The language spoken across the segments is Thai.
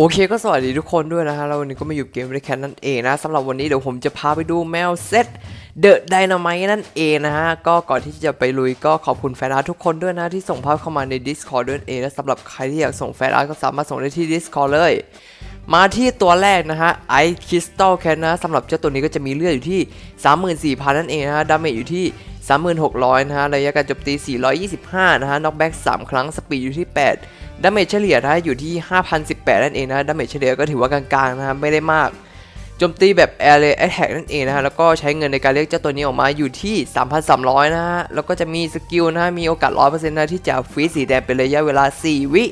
โอเคก็สวัสดีทุกคนด้วยนะฮะแล้ววันนี้ก็มาอยู่เกมเรคแคนนั่นเองนะสำหรับวันนี้เดี๋ยวผมจะพาไปดูแมวเซตเดอะไดนาไมนั่นเองนะฮะก็ก่อนที่จะไปลุยก็ขอบคุณแฟนอาร์ทุกคนด้วยนะที่ส่งภาพเข้ามาใน Discord ด้วยนั่นเองและสำหรับใครที่อยากส่งแฟนอาร์ตก็สามารถส่งได้ที่ Discord เลย มาที่ตัวแรกนะฮะไอคริสตัลแคนนะสำหรับเจ้าตัวนี้ก็จะมีเลือดอยู่ที่ 34,000 นั่นเองนะฮะดาเมจอยู่ที่ 3600นะฮะระยะการโจมตี 425 นะฮะน็อกแบ็ก3 ครั้งสปีดอยู่ที่ 8 ดาเมจเฉลี่ยนะอยู่ที่ 5,018 นั่นเองนะดาเมจเฉลี่ยก็ถือว่ากลางๆนะไม่ได้มากโจมตีแบบ Area Attack นั่นเองนะฮะแล้วก็ใช้เงินในการเรียกเจ้าตัวนี้ออกมาอยู่ที่ 3,300 นะฮะแล้วก็จะมีสกิลนะฮะมีโอกาส 100%นะที่จะฟรีสีแดงเป็นระยะเวลา 4 วิ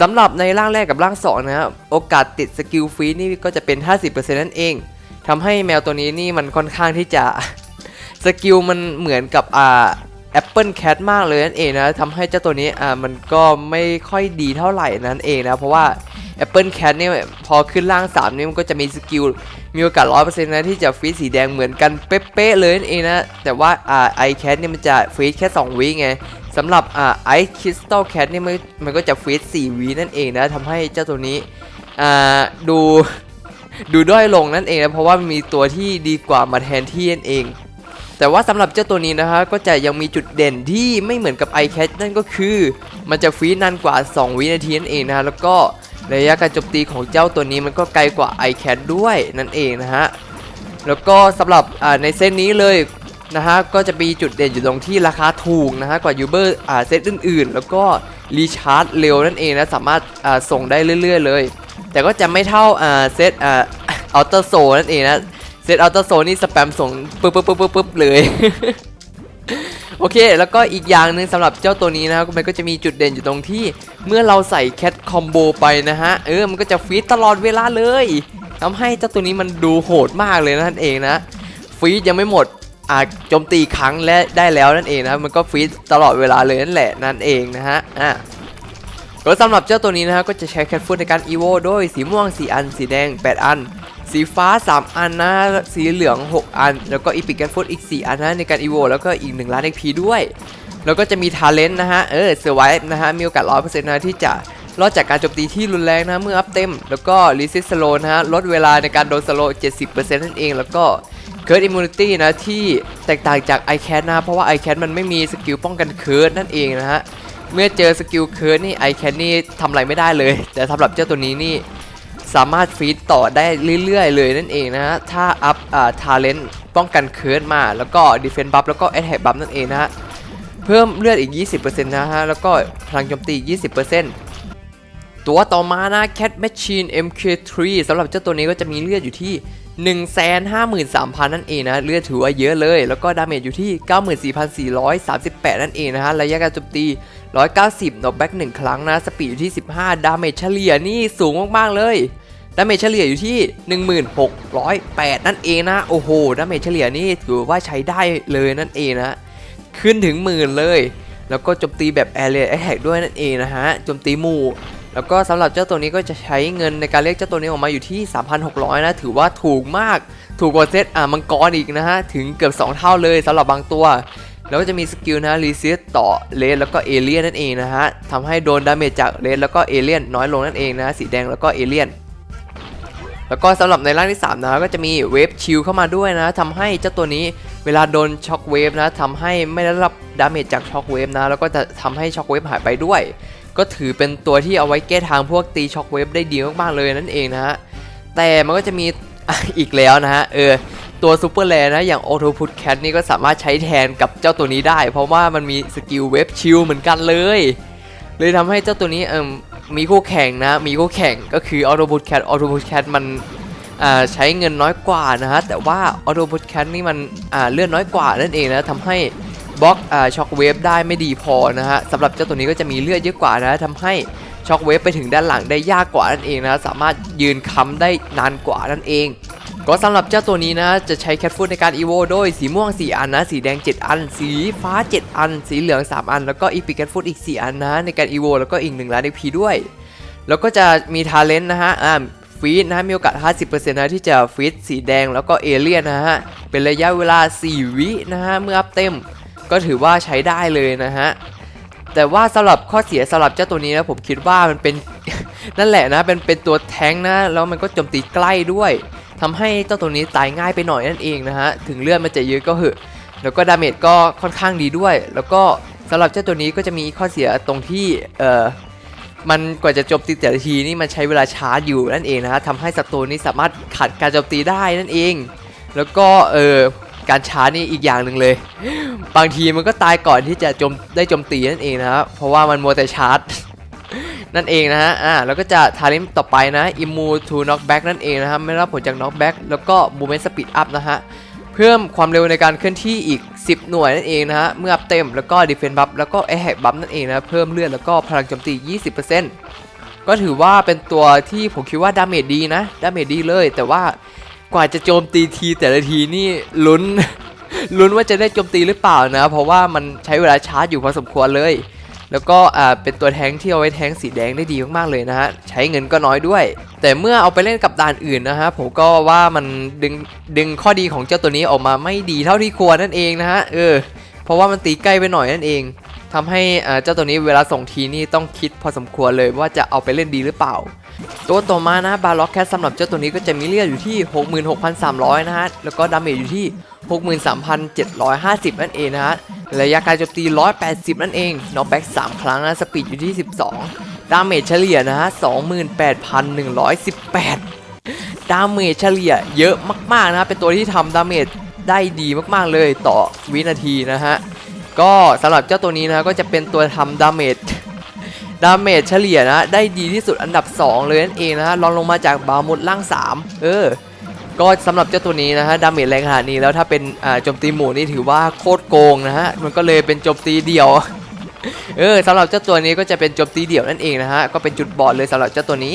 สำหรับในร่างแรกกับร่าง 2 นะฮะโอกาสติดสกิลฟรีนี่ก็จะเป็น 50%นั่นเองทำให้แมวตัวนี้นี่มันค่อนข้างที่จะสกิลมันเหมือนกับอ่า Apple Cat มากเลยนั่นเองนะทำให้เจ้าตัวนี้อ่ามันก็ไม่ค่อยดีเท่าไหร่นั่นเองนะเพราะว่า Apple Cat เนี่ยพอขึ้นล่าง 3 นี่มันก็จะมีสกิล มีโอกาส100%นะที่จะฟีดสีแดงเหมือนกันเป๊ะๆเลยนั่นเองนะ แต่ว่าอ่า i Cat เนี่ยมันจะฟีดแค่ 2 วิไงสำหรับอ่า i Crystal Cat เนี่ยมันมันก็จะฟีด4วินั่นเองนะทำให้เจ้าตัวนี้อ่าดูดูด้อยลงนั่นเองนะเพราะว่ามีตัวที่ดีกว่ามาแทนที่นั่นเอง แต่ว่าสำหรับเจ้าตัวนี้นะฮะก็จะยังมีจุดเด่นที่ไม่เหมือนกับ iCat นั่นก็คือ มันจะฟรีนานกว่า 2 วินาทีนั่นเองนะฮะแล้วก็ระยะการโจมตีของเจ้าตัวนี้มันก็ไกลกว่า iCat ด้วยนั่นเองนะฮะแล้วก็สำหรับในเส้นนี้เลยนะฮะก็จะมีจุดเด่นอยู่ตรงที่ราคาถูกนะฮะกว่ายูเบอร์อ่าเซตอื่นๆ แล้วก็รีชาร์จเร็วนั่นเองนะสามารถอ่าส่งได้เรื่อยๆเลย แต่ก็จะไม่เท่าอ่าเซตอ่าอัลเตอร์โซนั่นเองนะ เซตอัลตราโซนี่สแปมส่งปึ๊บปึ๊บปึ๊บปึ๊บเลย โอเค แล้วก็อีกอย่างหนึ่งสำหรับเจ้าตัวนี้นะครับมันก็จะมีจุดเด่นอยู่ตรงที่ เมื่อเราใส่แคทคอมโบไปนะฮะ เออ มันก็จะฟีดตลอดเวลาเลยทำให้เจ้าตัวนี้มันดูโหดมากเลยนั่นเองนะ ฟีดยังไม่หมดอ่าโจมตีครั้งและได้แล้วนั่นเองนะมันก็ฟีดตลอดเวลาเลยนั่นแหละนั่นเองนะฮะอะก็สำหรับเจ้าตัวนี้นะฮะก็จะใช้แคทฟูดในการอีโวโดยสีม่วง 4 อัน สีแดง 8 อัน สีฟ้า 3 อันนะ สีเหลือง 6 อัน แล้วก็อีพิกแคทฟูดอีก 4 อันนะในการอีโวแล้วก็อีก 1 ล้าน XP ด้วย แล้วก็จะมีทาเลนต์นะฮะ เออเซอร์ไวฟ์นะฮะ มีโอกาส100%นต์นะที่จะรอดจากการโจมตีที่รุนแรงนะเมื่ออัพเต็ม แล้วก็รีซิสสโลนะฮะ ลดเวลาในการโดนสโล70%นั่นเอง แล้วก็เคิร์ดอิมมูนิตี้นะที่แตกต่างจาก i c a t นะเพราะว่า i c a t มันไม่มีสกิลป้องกันเคิร์ดนั่นเองนะฮะเมื่อเจอสกิลเคิร์ดนี่ไอแคนนี่ทำอะไรไม่ได้เลย แต่สำหรับเจ้าตัวนี้นี่ สามารถฟีดต่อได้เรื่อยๆ เลยนั่นเองนะฮะ ถ้าอัพอ่าทาเลนต์ป้องกันเคิร์ดมา แล้วก็ดีเฟน s ์บัฟแล้วก็แอ t แทกบัฟนั่นเองนะฮะ เพิ่มเลือดอีก 20%นะฮะ แล้วก็พลังโจมตีอีก 20%ตัวต่อมานะ Cat Machine MK3 สำหรับเจ้าตัวนี้ก็จะมีเลือดอยู่ที่ 153,000 นั่นเองนะเลือดถือว่าเยอะเลย แล้วก็ดาเมจอยู่ที่ 94,438 นั่นเองนะฮะ ระยะการโจมตี 190นอกแบ็ก1ครั้งนะ สปีดอยู่ที่ 15 ดาเมจเฉลี่ยนี่สูงมากๆเลย ดาเมจเฉลี่ยอยู่ที่ 1608 นั่นเองนะ โอ้โห ดาเมจเฉลี่ยนี่ถือว่าใช้ได้เลยนั่นเองนะ ขึ้นถึงหมื่นเลย แล้วก็โจมตีแบบ Area Attack ด้วยนั่นเองนะฮะ โจมตีหมู่ แล้วก็สำหรับเจ้าตัวนี้ก็จะใช้เงินในการเรียกเจ้าตัวนี้ออกมาอยู่ที่ 3,600 นะ ถือว่าถูกมาก ถูกกว่าเซตอ่ามังกรอีกนะฮะ ถึงเกือบ 2 เท่าเลยสำหรับบางตัว แล้วก็จะมีสกิลนะรีเซ็ตต่อเลนแล้วก็เอเลียนนั่นเองนะฮะทำให้โดนดาเมจจากเลนแล้วก็เอเลียนน้อยลงนั่นเองนะ สีแดงแล้วก็เอเลียนแล้วก็สำหรับในร่างที่ 3 นะก็จะมีเวฟชิลเข้ามาด้วยนะทำให้เจ้าตัวนี้เวลาโดนช็อคเวฟนะทำให้ไม่ได้รับดาเมจจากช็อคเวฟนะ แล้วก็จะทำให้ช็อคเวฟหายไปด้วย ก็ถือเป็นตัวที่เอาไว้แก้ทางพวกตีช็อคเวฟได้ดีมากๆเลยนั่นเองนะฮะ แต่มันก็จะมีอีกแล้วนะฮะ เออ ตัวซูเปอร์แลนนะอย่างออโตพุทแคทนี่ก็สามารถใช้แทนกับเจ้าตัวนี้ได้ เพราะว่ามันมีสกิลเวฟชิลเหมือนกันเลย เลยทำให้เจ้าตัวนี้เออมีคู่แข่งนะ มีคู่แข่งก็คือออโตพุทแคทออโตพุทแคทมันใช้เงินน้อยกว่านะฮะ แต่ว่าออโต o ุ t แค t นี่มันเลื่อนน้อยกว่านั่นเองนะทำให้ บล็อกอ่าช็อคเวฟได้ไม่ดีพอนะฮะสำหรับเจ้าตัวนี้ก็จะมีเลือดเยอะกว่านะทำให้ช็อคเวฟไปถึงด้านหลังได้ยากกว่านั่นเองนะสามารถยืนค้ำได้นานกว่านั่นเองก็สำหรับเจ้าตัวนี้นะจะใช้แคทฟูดในการอีโวโดยสีม่วง 4 อันนะ สีแดง 7 อัน สีฟ้า 7 อัน สีเหลือง 3 อัน แล้วก็อีพิกแคทฟูดอีก 4 อันนะในการอีโวแล้วก็อีก1ล้าน XP ด้วย แล้วก็จะมีทาเลนต์นะฮะอ่าฟีดนะมีโอกาส 50%นะที่จะฟีดสีแดงแล้วก็เอเลียนนะฮะเป็นระยะเวลา 4 วินะฮะเมื่ออัพเต็ม ก็ถือว่าใช้ได้เลยนะฮะแต่ว่าสำหรับข้อเสียสำหรับเจ้าตัวนี้นะผมคิดว่ามันเป็น นั่นแหละนะเป็นเป็นตัวแท้งนะแล้วมันก็โจมตีใกล้ด้วยทำให้เจ้าตัวนี้ตายง่ายไปหน่อยนั่นเองนะฮะถึงเลือดมันจะเยอะก็เหอะแล้วก็ดาเมจก็ค่อนข้างดีด้วย แล้วก็สำหรับเจ้าตัวนี้ก็จะมีข้อเสียตรงที่เออมันกว่าจะจมตีแต่ละทีนี่มันใช้เวลาช้าอยู่นั่นเองนะฮะทำให้ศัตรูนี่สามารถขัดการโจมตีได้นั่นเอง แล้วก็เออ การช้านี่อีกอย่างหนึ่งเลย บางทีมันก็ตายก่อนที่จะจมได้โจมตีนั่นเองนะครับเพราะว่ามันมัวแต่ชาร์จนั่นเองนะฮะ อ่า แล้วก็จะทาริมต่อไปนะ Immune to Knockback นั่นเองนะครับ ไม่รับผลจาก Knockback แล้วก็ Movement Speed Up นะฮะ เพิ่มความเร็วในการเคลื่อนที่อีก 10 หน่วยนั่นเองนะฮะ เมื่ออัพเต็ม แล้วก็ Defense Buff แล้วก็ Attack Buff นั่นเองนะ เพิ่มเลือด แล้วก็พลังโจมตี 20%ก็ถือว่าเป็นตัวที่ผมคิดว่าดาเมจดีนะ ดาเมจดีเลย แต่ว่า กว่าจะโจมตีทีแต่ละทีนี่ลุ้นลุ้นว่าจะได้โจมตีหรือเปล่านะ เพราะว่ามันใช้เวลาชาร์จอยู่พอสมควรเลย แล้วก็อ่าเป็นตัวแทงที่เอาไว้แทงสีแดงได้ดีมากๆเลยนะฮะใช้เงินก็น้อยด้วย แต่เมื่อเอาไปเล่นกับด่านอื่นนะฮะผมก็ว่ามันดึงดึงข้อดีของเจ้าตัวนี้ออกมาไม่ดีเท่าที่ควรนั่นเองนะฮะเออเพราะว่ามันตีใกล้ไปหน่อยนั่นเอง ทำให้เจ้าตัวนี้เวลาส่งทีนี่ต้องคิดพอสมควรเลยว่าจะเอาไปเล่นดีหรือเปล่า ตัวต่อมานะบาล็อกแคสสำหรับเจ้าตัวนี้ก็จะมีเลือดอยู่ที่ 66,300 นะฮะ แล้วก็ดาเมจอยู่ที่ 63,750 นั่นเองนะฮะ ระยะการโจมตี 180 นั่นเองน็อกแบ็ก3ครั้งนะ สปีดอยู่ที่ 12 ดาเมจเฉลี่ยนะฮะ 28,118 ดาเมจเฉลี่ยเยอะมากๆนะฮะเป็นตัวที่ทำดาเมจได้ดีมากๆเลยต่อวินาทีนะฮะ ก็สำหรับเจ้าตัวนี้นะก็จะเป็นตัวทำดาเมจดาเมจเฉลี่ยนะ ได้ดีที่สุดอันดับ 2 เลยนั่นเองนะฮะรองลงมาจากบามุดล่าง 3 เออ ก็สำหรับเจ้าตัวนี้นะฮะดาเมจแรงขนาดนี้แล้วถ้าเป็นโจมตีหมู่นี่ถือว่าโคตรโกงนะฮะมันก็เลยเป็นโจมตีเดี่ยวเออสำหรับเจ้าตัวนี้ก็จะเป็นโจมตีเดี่ยวนั่นเองนะฮะก็เป็นจุดบอดเลยสำหรับเจ้าตัวนี้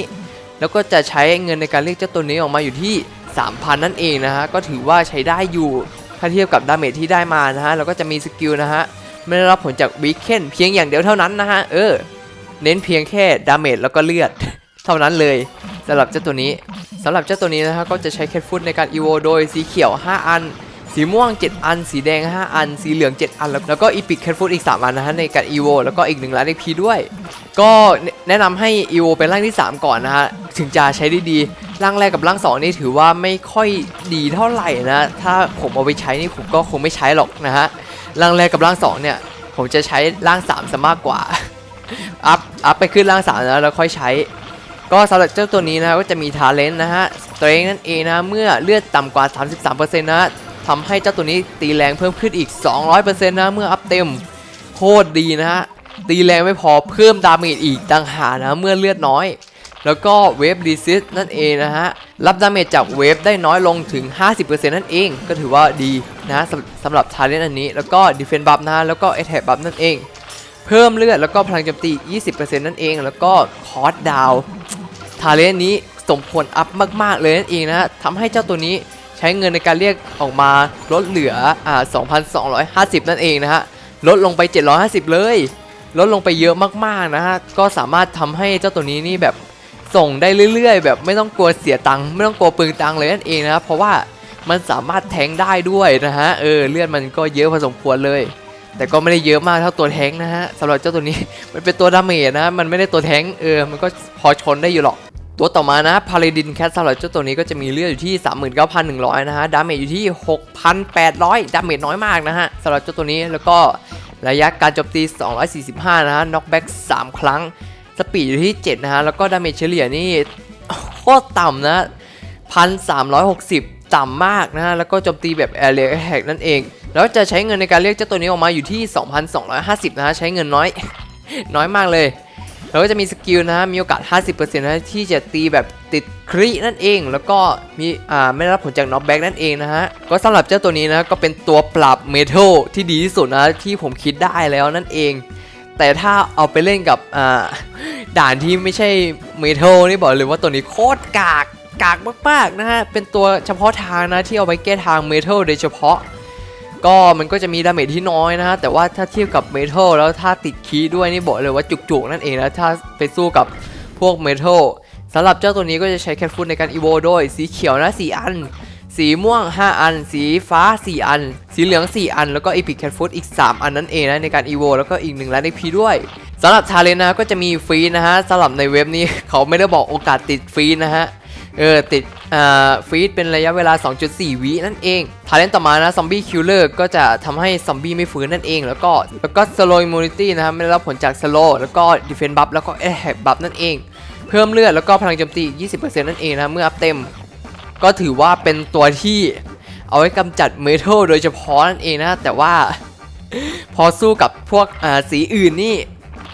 แล้วก็จะใช้เงินในการเรียกเจ้าตัวนี้ออกมาอยู่ที่ 3,000 นั่นเองนะฮะก็ถือว่าใช้ได้อยู่ ถ้าเทียบกับดาเมจที่ได้มานะฮะเราก็จะมีสกิลนะฮะไม่ได้รับผลจากวีเคนเพียงอย่างเดียวเท่านั้นนะฮะเออเน้นเพียงแค่ดาเมจแล้วก็เลือด เท่านั้นเลยสำหรับเจ้าตัวนี้สำหรับเจ้าตัวนี้นะฮะก็จะใช้แคทฟุตในการอีโวโดยสีเขียว 5 อัน สีม่วง 7 อัน สีแดง 5 อัน สีเหลือง 7 อัน แล้วก็อีพิกแคทฟุตอีก 3 อันนะฮะในการอีโวแล้วก็อีก1ล้าน XP ด้วย ก็แนะนำให้อีโวเป็นร่างที่ 3 ก่อนนะฮะ ถึงจะใช้ได้ดี ร่างแรกกับร่าง 2 นี่ถือว่าไม่ค่อยดีเท่าไหร่นะ ถ้าผมเอาไปใช้นี่ผมก็คงไม่ใช้หรอกนะฮะ ร่างแรกกับร่าง 2 เนี่ย ผมจะใช้ร่าง3ซะมากกว่า อัพ อัพไปขึ้นร่าง3แล้วแล้วค่อยใช้ก็สำหรับเจ้าตัวนี้นะก็จะมีทาเลนต์นะฮะสเตร n นั่นเองนะ เมื่อเลือดต่ำกว่า 33%นะ ทำให้เจ้าตัวนี้ตีแรงเพิ่มขึ้นอีก 200%นะเมื่ออัพเต็มโคตรดีนะฮะตีแรงไม่พอเพิ่มดาเมจอีกต่างหากนะเมื่อเลือดน้อย แล้วก็เวฟดีซิสนั่นเองนะฮะรับดาเมจจากเวฟได้น้อยลงถึง 50%นั่นเอง ก็ถือว่าดีนะสำสำหรับทาเลนต์อันนี้ แล้วก็ดีเฟนบัฟนะแล้วก็เอ t แทบัฟนั่นเอง เพิ่มเลือดแล้วก็พลังโจมตี 20%นั่นเอง แล้วก็คอร์สดาวทาเลนต์นี้สมควรอัพมาก ๆ เลยนั่นเองนะฮะทำให้เจ้าตัวนี้ ช้เงินในการเรียกออกมาลดเหลืออ่า2,250 นั่นเองนะฮะลดลงไป 750 เลย ลดลงไปเยอะมากๆนะฮะก็สามารถทำให้เจ้าตัวนี้นี่แบบส่งได้เรื่อยๆ แบบไม่ต้องกลัวเสียตังค์ไม่ต้องกลัวเปลืองตังค์เลยนั่นเองนะครับเพราะว่ามันสามารถแทงได้ด้วยนะฮะเออเลือดมันก็เยอะพอสมควรเลย แต่ก็ไม่ได้เยอะมากเท่าตัวแทงนะฮะสำหรับเจ้าตัวนี้มันเป็นตัวดาเมจนะมันไม่ได้ตัวแทงเออมันก็พอชนได้อยู่หรอก ตัวต่อมานะพา a ดินแคสำหรับเจ้าตัวนี้ก็จะมีเลือดอยู่ที่ 39,100 นะฮะ ดาเมจอยู่ที่ 6,800 ดาเมจน้อยมากนะฮะสำหรับเจ้าตัวนี้แล้วก็ระยะการโจมตี 245 นะฮะ น็อกแบ็ก3 ครั้ง สปีดอยู่ที่ 7 นะฮะ แล้วก็ดาเมจเฉลี่ยนี่โคตรต่ำนะ 1,360 ต่ำมากนะฮะ แล้วก็โจมตีแบบ Area Attack นั่นเอง แล้วจะใช้เงินในการเรียกเจ้าตัวนี้ออกมาอยู่ที่ 2,250 นะฮะ ใช้เงินน้อย น้อยมากเลย แล้วก็จะมีสกิลนะฮะมีโอกาส 50%นะที่จะตีแบบติดครินั่นเอง แล้วก็มีอ่าไม่รับผลจากน็อกแบ็กนั่นเองนะฮะ ก็สำหรับเจ้าตัวนี้นะก็เป็นตัวปรับเมทัลที่ดีที่สุดนะที่ผมคิดได้แล้วนั่นเอง แต่ถ้าเอาไปเล่นกับอ่าด่านที่ไม่ใช่เมทัลนี่บอกเลยว่าตัวนี้โคตรกากกากมากๆนะฮะ เป็นตัวเฉพาะทางนะที่เอาไปแก้ทางเมทัลโดยเฉพาะ ก็มันก็จะมีดาเมจที่น้อยนะฮะแต่ว่าถ้าเทียบกับเมทัลแล้วถ้าติดคีย์ด้วยนี่บอกเลยว่าจุกๆนั่นเองนะถ้าไปสู้กับพวกเมทัลสำหรับเจ้าตัวนี้ก็จะใช้แคทฟุตในการอีโวโดยสีเขียวนะ4อัน สีม่วง 5 อัน สีฟ้า 4 อัน สีเหลือง 4 อัน แล้วก็อีพิกแคทฟุตอีก 3 อันนั่นเองนะในการอีโวแล้วก็อีก1ล้าน XP ด้วยสำหรับชาเลนนะก็จะมีฟรีนะฮะสำหรับในเว็บนี้เขาไม่ได้บอกโอกาสติดฟรีนะฮะ เออติดอ่าฟีดเป็นระยะเวลา 2.4 วินั่นเองทาเลนต่อมานะซอมบี้คิลเลอร์ก็จะทำให้ซอมบี้ไม่ฟื้นนั่นเอง แล้วก็แล้วก็สโลอิมมูนิตี้นะครับไม่ได้รับผลจากสโลแล้วก็ดิเฟนบัฟแล้วก็แอ t แบัฟนั่นเอง เพิ่มเลือดแล้วก็พลังโจมตี 20%นั่นเองนะเมื่ออัพเต็ม ก็ถือว่าเป็นตัวที่เอาไว้กำจัดเมทัลโดยเฉพาะนั่นเองนะ แต่ว่าพอสู้กับพวกสีอื่นนี่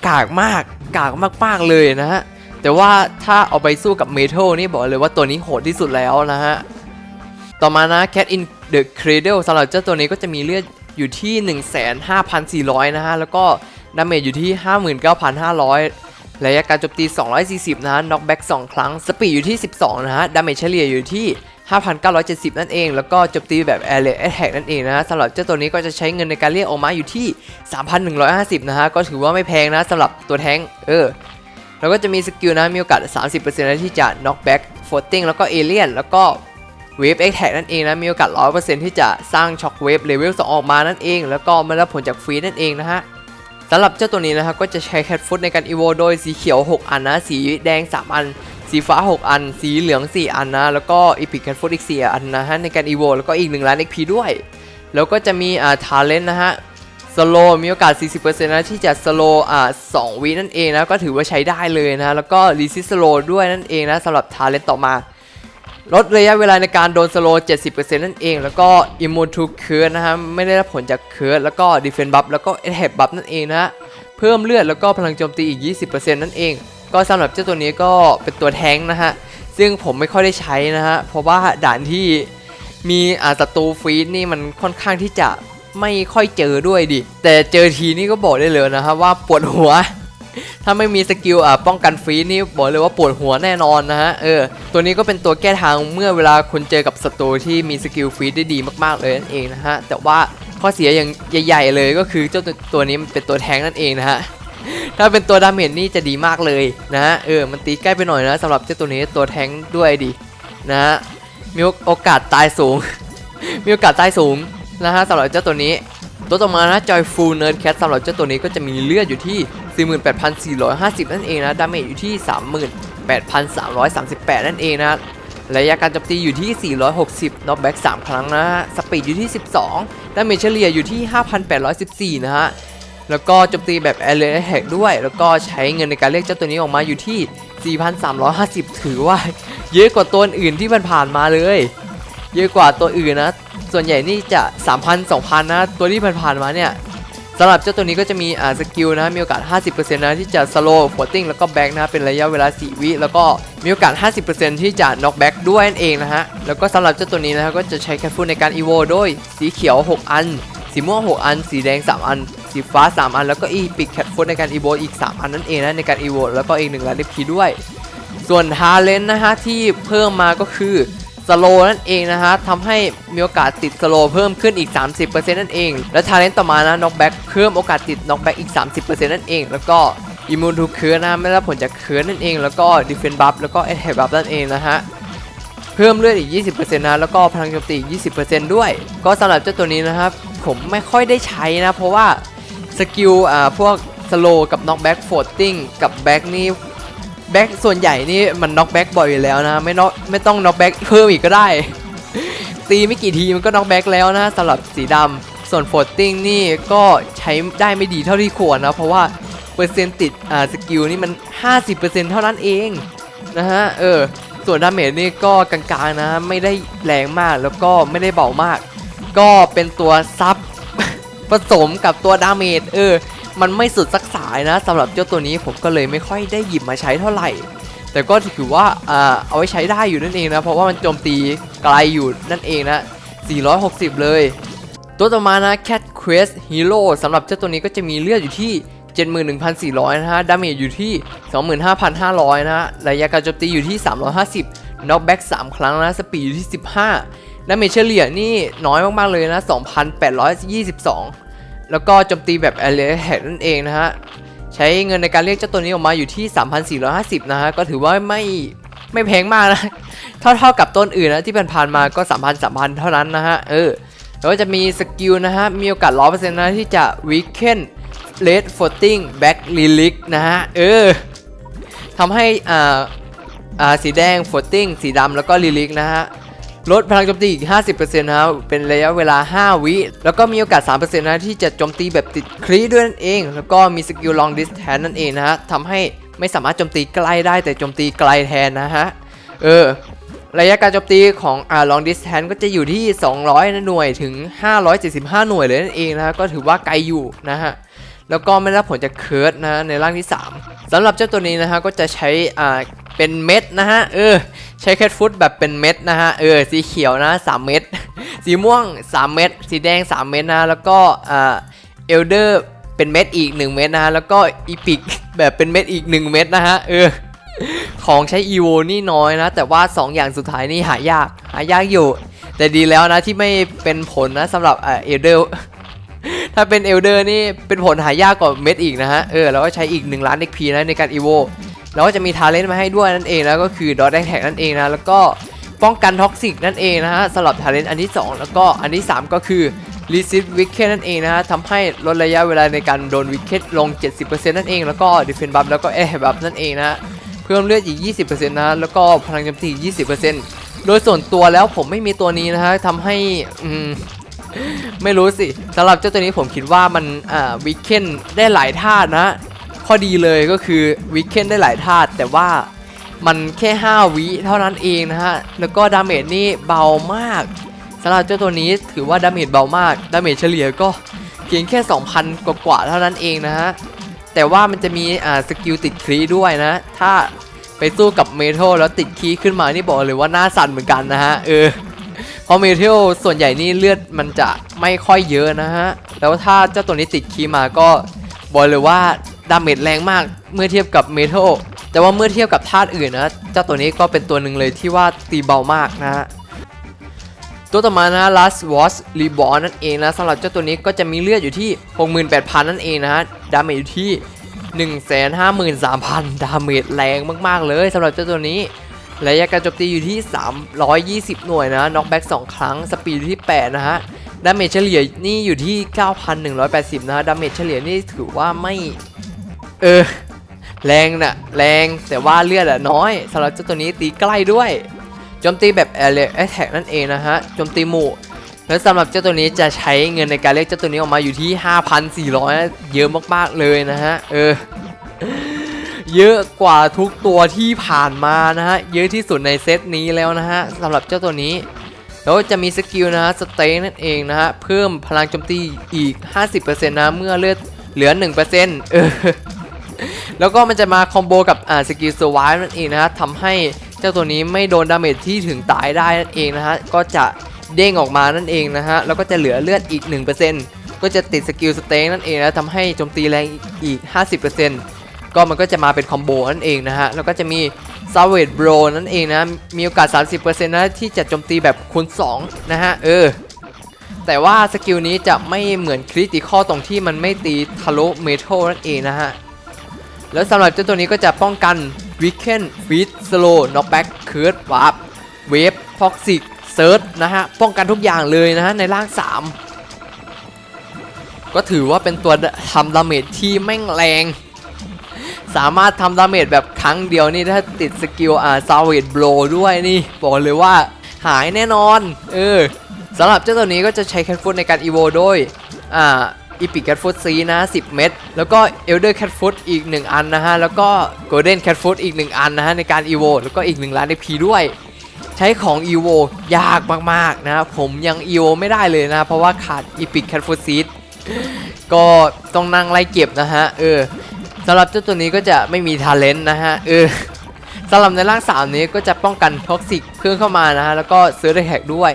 กากมากกากมากๆเลยนะฮะ แต่ว่าถ้าเอาไปสู้กับเมทัลนี่บอกเลยว่าตัวนี้โหดที่สุดแล้วนะฮะ ต่อมานะ Cat in the Cradle สำหรับเจ้าตัวนี้ก็จะมีเลือดอยู่ที่ 15,400 นะฮะ แล้วก็ดาเมจอยู่ที่ 59,500 ระยะการโจมตี 240 นะฮะ knockback 2ครั้ง สปีดอยู่ที่ 12 นะฮะ ดาเมจเฉลี่ยอยู่ที่ 5,970 นั่นเอง แล้วก็โจมตีแบบ area attack นั่นเองนะฮะสำหรับเจ้าตัวนี้ก็จะใช้เงินในการเรียกออกมาอยู่ที่ 3,150 นะฮะ ก็ถือว่าไม่แพงนะสำหรับตัวแท้ง เออ แล้วก็จะมีสกิลนะมีโอกาส 30%นะที่จะ knockback floating แล้วก็ alien แล้วก็ wave attack นั่นเองนะมีโอกาส 100%ที่จะสร้าง shock wave level 2ออกมานั่นเอง แล้วก็ไม่รับผลจากฟรีนั่นเองนะฮะสำหรับเจ้าตัวนี้นะครับก็จะใช้ cat foot ในการ evo โดยสีเขียว 6 อันนะ สีแดง 3 อัน สีฟ้า 6 อัน สีเหลือง 4 อันนะ แล้วก็ epic cat foot อีก 4 อันนะฮะในการ evo แล้วก็อีก1ล้าน xp ด้วย แล้วก็จะมีอ่า talent นะฮะ สโลมีโอกาส 40%นะที่จะสโลอ่า2วินั่นเองนะก็ถือว่าใช้ได้เลยนะ แล้วก็รีซิสโลด้วยนั่นเองนะสำหรับทาเลนต่อมาลดระยะเวลาในการโดนสโล70%นั่นเอง แล้วก็อิมมูทูเคิร์ดนะฮะ ไม่ได้รับผลจากเคิร์ดแล้วก็ดีเฟนบัฟแล้วก็เอทบัฟนั่นเองนะเพิ่มเลือดแล้วก็พลังโจมตีอีก 20%นั่นเอง ก็สำหรับเจ้าตัวนี้ก็เป็นตัวแท้งนะฮะ ซึ่งผมไม่ค่อยได้ใช้นะฮะ เพราะว่าด่านที่มีอ่าศัตรูฟรีดนี่มันค่อนข้างที่จะ ไม่ค่อยเจอด้วยดิ แต่เจอทีนี่ก็บอกได้เลยนะครับว่าปวดหัว ถ้าไม่มีสกิลอ่าป้องกันฟรีนี่บอกเลยว่าปวดหัวแน่นอนนะฮะ เออ ตัวนี้ก็เป็นตัวแก้ทางเมื่อเวลาคุณเจอกับศัตรูที่มีสกิลฟรีได้ดีมากๆเลยนั่นเองนะฮะ แต่ว่าข้อเสียอย่างใหญ่ๆเลยก็คือเจ้าตัวนี้มันเป็นตัวแทงนั่นเองนะฮะถ้าเป็นตัวดาเมจนี่จะดีมากเลยนะเออ มันตีใกล้ไปหน่อยนะสำหรับเจ้าตัวนี้ตัวแทงด้วยดินะมีโอกาสตายสูง มีโอกาสตายสูง นะฮะสำหรับเจ้าตัวนี้ ตัวต่อมานะจอยฟูลเนิร์ดแคทสำหรับเจ้าตัวนี้ก็จะมีเลือดอยู่ที่ 48,450 นั่นเองนะดาเมจอยู่ที่ 38,338 นั่นเองนะระยะการโจมตีอยู่ที่ 460น็อกแบ็ก3ครั้งนะฮะ สปีดอยู่ที่ 12ดาเมจเฉลี่ยอยู่ที่ 5,814 นะฮะ แล้วก็โจมตีแบบ a อ r ร a Attack ด้วย แล้วก็ใช้เงินในการเรียกเจ้าตัวนี้ออกมาอยู่ที่ 4,350 ถือว่า เยอะกว่าตัวอื่นที่ผ่านมาเลย เยอะกว่าตัวอื่นนะ ส่วนใหญ่นี่จะ 3,000 2,000 นะ ตัวที่ผ่านๆมาเนี่ยสำหรับเจ้าตัวนี้ก็จะมีอ่าสกิลนะ มีโอกาส 50%นะที่จะสโลว์ o ติ้งแล้วก็แบ็กนะ เป็นระยะเวลา 4 วิ แล้วก็มีโอกาส 50%ที่จะน็อกแบ็กด้วยนั่นเองนะฮะ แล้วก็สำหรับเจ้าตัวนี้นะก็จะใช้แคฟฟูในการอีโวโดยสีเขียว 6 อัน สีม่วง 6 อัน สีแดง 3 อัน สีฟ้า 3 อัน แล้วก็อีปิกแคทฟูในการอีโวอีก 3 อันนั่นเองนะในการอีโวแล้วก็อีก1ล้านเดพีด้วย ส่วนทาเลนนะฮะที่เพิ่มมาก็คือ สโลนั่นเองนะฮะทำให้มีโอกาสติดสโลเพิ่มขึ้นอีก 30%นั่นเอง และทาเลนต่อมานะน็อกแบ็กเพิ่มโอกาสติดน็อกแบ็กอีก 30%นั่นเอง แล้วก็อิมูนทูเคิร์นะไม่รับผลจากเคิร์นั่นเอง แล้วก็ดิเฟนบัฟแล้วก็แอทแทกบัฟนั่นเองนะฮะเพิ่มเลือดอีก 20%นะแล้วก็พลังโจมตีอีก 20%ด้วย ก็สำหรับเจ้าตัวนี้นะครับผมไม่ค่อยได้ใช้นะ เพราะว่าสกิลอ่าพวกสโลกับน็อกแบ็กโฟตติ้งกับแบ็กนี่ แบ็กส่วนใหญ่นี่มันน็อกแบ็กบ่อยอยู่แล้วนะ ไม่น็อกไม่ต้องน็อกแบ็กเพิ่มอีกก็ได้ ตีไม่กี่ทีมันก็น็อกแบ็กแล้วนะสำหรับสีดำส่วนโฟตติ้งนี่ก็ใช้ได้ไม่ดีเท่าที่ควรนะ เพราะว่าเปอร์เซ็นต์ติดอ่าสกิลนี่มัน 50%เท่านั้นเองนะฮะเออส่วนดาเมจนี่ก็กลางๆนะ ไม่ได้แรงมากแล้วก็ไม่ได้เบามาก ก็เป็นตัวซับผสมกับตัวดาเมจเออ มันไม่สุดสักสายนะสำหรับเจ้าตัวนี้ผมก็เลยไม่ค่อยได้หยิบมาใช้เท่าไหร่ แต่ก็ถือว่าอ่าเอาไว้ใช้ได้อยู่นั่นเองนะเพราะว่ามันโจมตีไกลอยู่นั่นเองนะ 460 เลย ตัวต่อมานะ Cat Quest Hero สำหรับเจ้าตัวนี้ก็จะมีเลือดอยู่ที่ 71,400 นะฮะดาเมจอยู่ที่ 25,500 นะฮะระยะการโจมตีอยู่ที่ 350 Knockback 3ครั้งนะสปีดอยู่ที่ 15ดาเมจเฉลี่ยนี่น้อยมากๆเลยนะ 2,822 แล้วก็โจมตีแบบ a อ r ร a Attack นั่นเองนะฮะ ใช้เงินในการเรียกเจ้าตัวนี้ออกมาอยู่ที่ 3,450 นะฮะ ก็ถือว่าไม่ไม่แพงมากนะ เท่าเท่ากับต้นอื่นนะที่ผ่านๆมาก็ 3,000 3,000 เท่านั้นนะฮะ เออ แล้วก็จะมีสกิลนะฮะ มีโอกาส100%นะที่จะ weaken red floating back relic นะฮะ เออทำให้อ่าอ่าสีแดง floating สีดำแล้วก็ relic นะฮะ ลดพลังโจมตีอีก 50%นะครับเป็นระยะเวลา 5 วิ แล้วก็มีโอกาส 3%นะที่จะโจมตีแบบติดครีด้วยนั่นเอง แล้วก็มีสกิล long distance นั่นเองนะฮะทำให้ไม่สามารถโจมตีใกล้ได้แต่โจมตีไกลแทนนะฮะ เออ ระยะการโจมตีของอ่า long distance ก็จะอยู่ที่ 200หน่วยถึง 575 หน่วยเลยนั่นเองนะฮะก็ถือว่าไกลอยู่นะฮะแล้วก็ไม่ได้รับผลจากเคิร์ดนะในร่างที่ 3สำหรับเจ้าตัวนี้นะฮะก็จะใช้อ่าเป็นเม็ดนะฮะเออ ใช้แคทฟุตแบบเป็นเม็ดนะฮะ เออ สีเขียวนะ 3 เม็ด สีม่วง 3 เม็ด สีแดง 3 เม็ดนะ แล้วก็อ่าเอลเดอร์เป็นเม็ดอีก 1 เม็ดนะฮะ แล้วก็อีพิกแบบเป็นเม็ดอีก 1 เม็ดนะฮะ เออ ของใช้ EVO นี่น้อยนะ แต่ว่า 2 อย่างสุดท้ายนี่หายาก หายากอยู่ แต่ดีแล้วนะที่ไม่เป็นผลนะสำหรับเอลเดอร์ถ้าเป็นเอลเดอร์นี่เป็นผลหายากกว่าเม็ดอีกนะฮะ เออ แล้วก็ใช้อีก 1 ล้าน XP นะในการ EVO แล้วก็จะมีทาเลนต์มาให้ด้วยนั่นเองนะก็คือดอทแดงแท็กนั่นเองนะแล้วก็ป้องกันท็อกซิกนั่นเองนะฮะสำหรับทาเลนต์อันที่ 2 แล้วก็อันที่ 3 ก็คือรีซิ w วิกเ t นั่นเองนะฮะทำให้ลดระยะเวลาในการโดนวิกเ t ลง 70%นั่นเองแล้วก็ดิเฟนบัฟแล้วก็แอร์บัฟนั่นเองนะฮะเพิ่มเลือดอีก 20%นะแล้วก็พลังโจมตีอีก 20%โดยส่วนตัวแล้วผมไม่มีตัวนี้นะฮะทำให้อืมไม่รู้สิสำหรับเจ้าตัวนี้ผมคิดว่ามันอ่าวิกเคนได้หลายธานะ ข้อดีเลยก็คือวิกเคนได้หลายธาตุแต่ว่ามันแค่ 5 วิเท่านั้นเองนะฮะ แล้วก็ดาเมจนี่เบามากสำหรับเจ้าตัวนี้ถือว่าดาเมจเบามากดาเมจเฉลี่ยก็เพียงแค่ 2,000 กว่าๆเท่านั้นเองนะฮะ แต่ว่ามันจะมีอ่าสกิลติดครีด้วยนะ ถ้าไปสู้กับเมทัลแล้วติดคีขึ้นมานี่บอกเลยว่าหน้าสั่นเหมือนกันนะฮะเออเพราะเมทัลส่วนใหญ่นี่เลือดมันจะไม่ค่อยเยอะนะฮะ แล้วถ้าเจ้าตัวนี้ติดคีมาก็บอกเลยว่า ดาเมจแรงมากเมื่อเทียบกับเมทัลแต่ว่าเมื่อเทียบกับธาตุอื่นนะเจ้าตัวนี้ก็เป็นตัวหนึ่งเลยที่ว่าตีเบามากนะฮะตัวต่อมานะ Last Watch Reborn นั่นเองนะสำหรับเจ้าตัวนี้ก็จะมีเลือดอยู่ที่ 68,000 นั่นเองนะฮะดาเมจอยู่ที่ 153,000 ดาเมจแรงมากๆเลยสำหรับเจ้าตัวนี้ระยะการโจมตีอยู่ที่ 320 หน่วยนะน็อกแบ็ก2ครั้ง สปีดที่ 8 นะฮะ ดาเมจเฉลี่ยนี่อยู่ที่ 9,180 นะฮะ ดาเมจเฉลี่ยนี่ถือว่าไม่ เออ แรงน่ะแรงแต่ว่าเลือดอะน้อยสำหรับเจ้าตัวนี้ตีใกล้ด้วยโจมตีแบบ Area Attack นั่นเองนะฮะโจมตีหมู่แล้วสำหรับเจ้าตัวนี้จะใช้เงินในการเรียกเจ้าตัวนี้ออกมาอยู่ที่ 5,400นะเยอะมากๆเลยนะฮะเออเยอะกว่าทุกตัวที่ผ่านมานะฮะเยอะที่สุดในเซตนี้แล้วนะฮะสำหรับเจ้าตัวนี้แล้วจะมีสกิลนะฮะสเตนั่นเองนะฮะเพิ่มพลังโจมตีอีก 50%นะเมื่อเลือดเหลือ 1%เออ แล้วก็มันจะมาคอมโบกับอ่าสกิลสวายนั่นเองนะฮะทำให้เจ้าตัวนี้ไม่โดนดาเมจที่ถึงตายได้นั่นเองนะฮะก็จะเด้งออกมานั่นเองนะฮะแล้วก็จะเหลือเลือดอีก 1%ก็จะติดสกิลสเต็งนั่นเองนะทำให้โจมตีแรงอีก 50%ก็มันก็จะมาเป็นคอมโบนั่นเองนะฮะแล้วก็จะมี s a v a g e Bro นั่นเองนะมีโอกาส 30%นะที่จะโจมตีแบบคูณ2นะฮะเออแต่ว่าสกิลนี้จะไม่เหมือนคริติคอลตรงที่มันไม่ตีทะลุเมทัลนั่นเองนะฮะ แล้วสำหรับเจ้าตัวนี้ก็จะป้องกัน Weaken Feed Slow Knockback Curse Warp Wave Toxic Surge นะฮะ ป้องกันทุกอย่างเลยนะฮะ ในร่าง 3 ก็ถือว่าเป็นตัวทำดาเมจที่แม่งแรง สามารถทำดาเมจแบบครั้งเดียวนี่ ถ้าติดสกิลอ่าซาเวดโบด้วยนี่ บอกเลยว่าหายแน่นอน เออสำหรับเจ้าตัวนี้ก็จะใช้แคทฟุตในการอีโวโดยอ่า อีพิกแคทฟุตซีนะ 10 เม็ดแล้วก็เอลเดอร์แคทฟุตอีก 1 อันนะฮะ แล้วก็โกลเด้นแคทฟุตอีก 1 อันนะฮะ ในการอีโวแล้วก็อีก 1 ล้านในพีด้วย ใช้ของ e v o ยากมากๆนะผมยัง e v o ไม่ได้เลยนะ เพราะว่าขาด Epic Cat Food Seed ก็ต้องนั่งไล่เก็บนะฮะ เออสำหรับเจ้าตัวนี้ก็จะไม่มีทาเลนต์นะฮะ เออสำหรับในร่างสามนี้ก็จะป้องกันท็อกซิกเพิ่มเข้ามานะฮะ แล้วก็เซื้อได้แฮกด้วย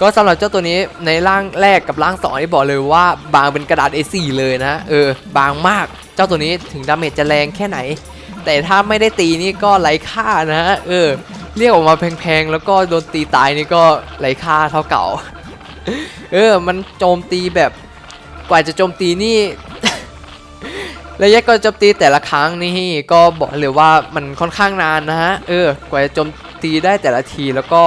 ก็สำหรับเจ้าตัวนี้ในร่างแรกกับร่างสองที่บอกเลยว่าบางเป็นกระดาษ A4 เลยนะเออบางมากเจ้าตัวนี้ถึงดาเมจจะแรงแค่ไหน แต่ถ้าไม่ได้ตีนี่ก็ไร้ค่านะฮะเออเรียกออกมาแพงๆ แล้วก็โดนตีตายนี่ก็ไร้ค่าเท่าเก่า เออ มันโจมตีแบบกว่าจะโจมตีนี่ระยะการโจมตีแต่ละครั้งนี่ก็บอกเลยว่ามันค่อนข้างนานนะฮะเออกว่าจะโจมตีได้แต่ละทีแล้วก็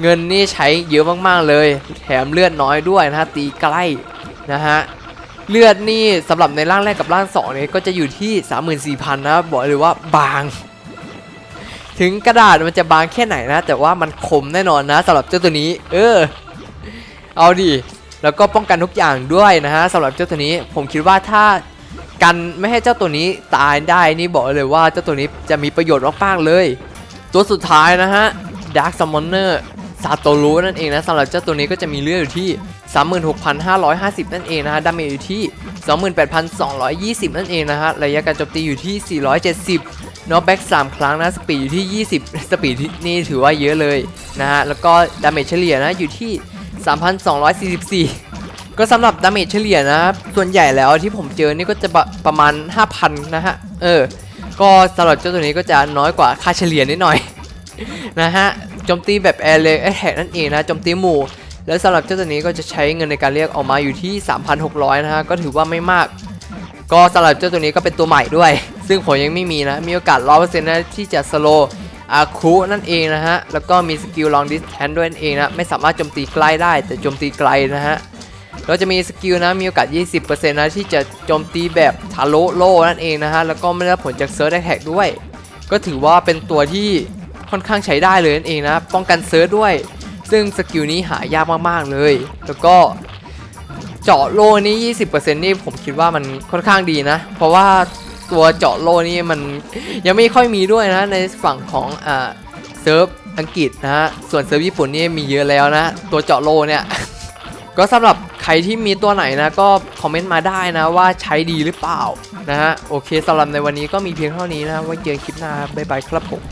เงินนี่ใช้เยอะมากๆเลย แถมเลือดน้อยด้วยนะฮะตีใกล้นะฮะเลือดนี่สำหรับในร่างแรกกับร่าง2เนี่ยก็จะอยู่ที่ 34,000นะบอกเลยว่าบาง ถึงกระดาษมันจะบางแค่ไหนนะ แต่ว่ามันคมแน่นอนนะสำหรับเจ้าตัวนี้ เออ เอาดิแล้วก็ป้องกันทุกอย่างด้วยนะฮะสำหรับเจ้าตัวนี้ ผมคิดว่าถ้ากันไม่ให้เจ้าตัวนี้ตายได้นี่บอกเลยว่าเจ้าตัวนี้จะมีประโยชน์มากๆเลย ตัวสุดท้ายนะฮะ Dark Summoner ซ ซาโตรุนั่นเองนะสำหรับเจ้าตัวนี้ก็จะมีเลือดอยู่ที่ 36,550 นั่นเองนะฮะดาเมจอยู่ที่ 28,220 นั่นเองนะฮะระยะการโจมตีอยู่ที่ 470น็อกแบ็ก3ครั้งนะสปีดอยู่ที่ 20 สปีดนี่ถือว่าเยอะเลยนะฮะแล้วก็ดาเมจเฉลี่ยนะอยู่ที่ 3,244ก็สำหรับดาเมจเฉลี่ยนะส่วนใหญ่แล้วที่ผมเจอนี่ก็จะประประมาณ 5,000 นะฮะ เออ ก็สำหรับเจ้าตัวนี้ก็จะน้อยกว่าค่าเฉลี่ยนิดหน่อย นะฮะ โจมตีแบบแอร์เลยแอทนั่นเองนะโจมตีหมู่ แล้วสำหรับเจ้าตัวนี้ก็จะใช้เงินในการเรียกออกมาอยู่ที่ 3,600 นะฮะก็ถือว่าไม่มาก ก็สำหรับเจ้าตัวนี้ก็เป็นตัวใหม่ด้วย ซึ่งผมยังไม่มีนะมีโอกาส100%นะที่จะสโลอาคุนั่นเองนะฮะ แล้วก็มีสกิลลองดิสแทนด้วยนั่นเองนะไม่สามารถโจมตีใกล้ได้แต่โจมตีไกลนะฮะเราจะมีสกิลนะมีโอกาส 20%นะที่จะโจมตีแบบทาโร่โลนั่นเองนะฮะ แล้วก็ไม่ได้ผลจากเซิร์ชแท็กด้วย ก็ถือว่าเป็นตัวที่ ค่อนข้างใช้ได้เลยนั่นเองนะป้องกันเซิร์ชด้วย ซึ่งสกิลนี้หายากมากๆเลย แล้วก็เจาะโลนี้ 20%นี่ผมคิดว่ามันค่อนข้างดีนะ เพราะว่าตัวเจาะโลนี่มันยังไม่ค่อยมีด้วยนะในฝั่งของอ่าเซิร์ฟอังกฤษนะฮะส่วนเซิร์ฟญี่ปุ่นนี่มีเยอะแล้วนะ ตัวเจาะโลเนี่ยก็สำหรับใครที่มีตัวไหนนะก็คอมเมนต์มาได้นะว่าใช้ดีหรือเปล่านะฮะโอเคสำหรับในวันนี้ก็มีเพียงเท่านี้นะไว้เจอคลิปหน้าบ๊ายบายครับผม